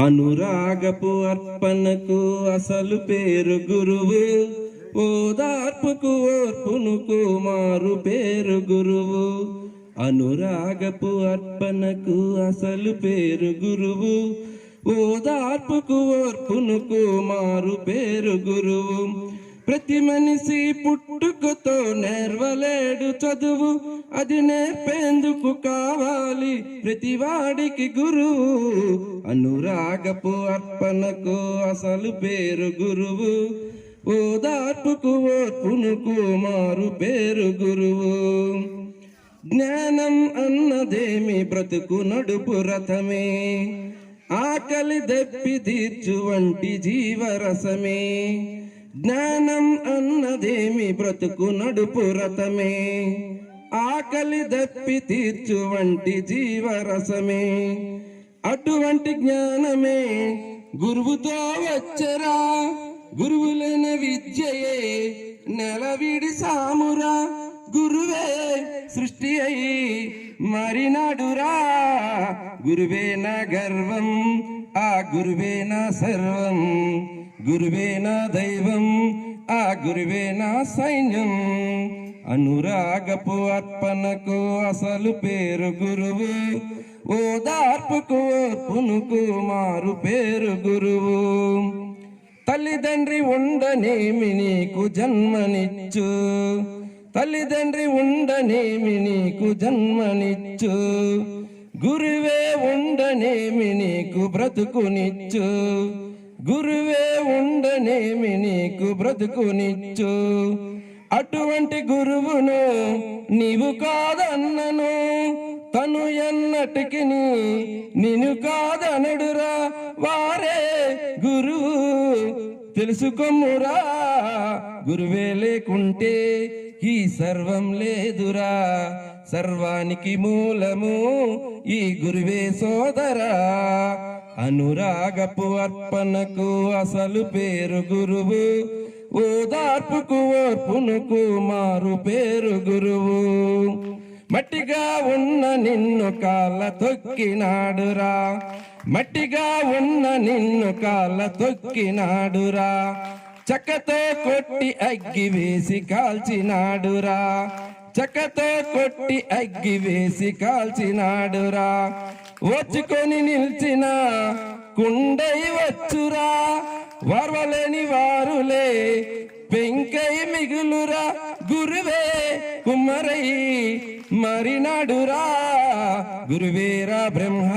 అనురాగపు అర్పణకు అసలు పేరు గురువు. ఓదార్పుకు ఓర్పును మారు పేరు గురువు. అనురాగపు అర్పణకు అసలు పేరు గురువు. ఓదార్పుకు ఓర్పును మారు పేరు గురువు. ప్రతి మనిషి పుట్టుకతో నేర్వలేడు చదువు. అది నేర్పేందుకు కావాలి ప్రతి వాడికి గురువు అనురాగపు అర్పణకు అసలు పేరు గురువు. ఓదార్పుకు ఓర్పునుకు మారు పేరు గురువు. జ్ఞానం అన్నదేమి బ్రతుకు నడుపు రథమే. ఆకలి దప్పి తీర్చు వంటి జీవరసమే. జ్ఞానం అన్నదేమి బ్రతుకు నడుపు రథమే. ఆకలి దప్పి తీర్చు వంటి జీవరసమే. అటువంటి జ్ఞానమే గురువుతో వచ్చరా. గురువులైన విద్యయే నెలవిడి సామురా. గురువే సృష్టి అయి మరినాడురా. గురువే నా గర్వం ఆ గురువే నా సర్వం. గురువే నా దైవం ఆ గురువే నా సైన్యం. అనురాగపు అర్పణకు అసలు పేరు గురువు. ఓదార్పుకు ఓర్పునుకు మారు పేరు గురువు. తల్లిదండ్రి ఉండనేమి నీకు జన్మనిచ్చు. తల్లిదండ్రి ఉండనేమి నీకు జన్మనిచ్చు? గురువే ఉండనేమి నీకు బ్రతుకునిచ్చు? గురువే ఉండనేమి నీకు బ్రతుకునిచ్చు? అటువంటి గురువును నీవు కాదన్నను. తను ఎన్నటికి నిన్ను కాదనడురా. వారే గురువు. తెలుసుకోమురా. గురువే లేకుంటే ఈ సర్వం లేదురా సర్వానికి మూలము ఈ గురువే సోదరా. అనురాగపు అర్పణకు అసలు పేరు గురువు ఓదార్పుకు ఓర్పునకు మారు పేరు గురువు. మట్టిగా ఉన్న నిన్ను కాళ్ళ తొక్కినాడురా మట్టిగా ఉన్న నిన్ను కాళ్ళ తొక్కినాడురా. చక్కతో కొట్టి అగ్గి వేసి కాల్చినాడురా. చక్కతో కొట్టి అగ్గి వేసి కాల్చినాడురా. వచ్చుకొని నిల్చిన కుండై వచ్చురా. వార్వలేని వారులే పెంకై మిగులురా. గురువే కుమ్మరై మరినాడురా. గురువేరా బ్రహ్మ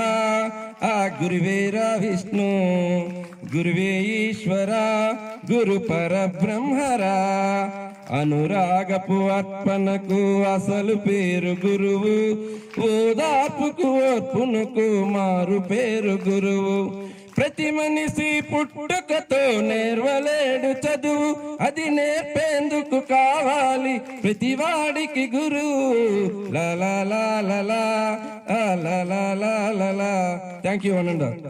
ఆ గురువేరా విష్ణు. గురువే ఈశ్వర గురు పరబ్రహ్మరా. అనురాగపు అర్పణకు అసలు పేరు గురువు. ఓదాపుకు ఓర్పునకు మారు పేరు గురువు. ప్రతి మనిషి పుట్టుకతో నేర్వలేడు చదువు. అది నేర్పేందుకు కావాలి ప్రతి వాడికి గురువు. లా లా లా లా లా లా లా లా థ్యాంక్ యూ అనండ.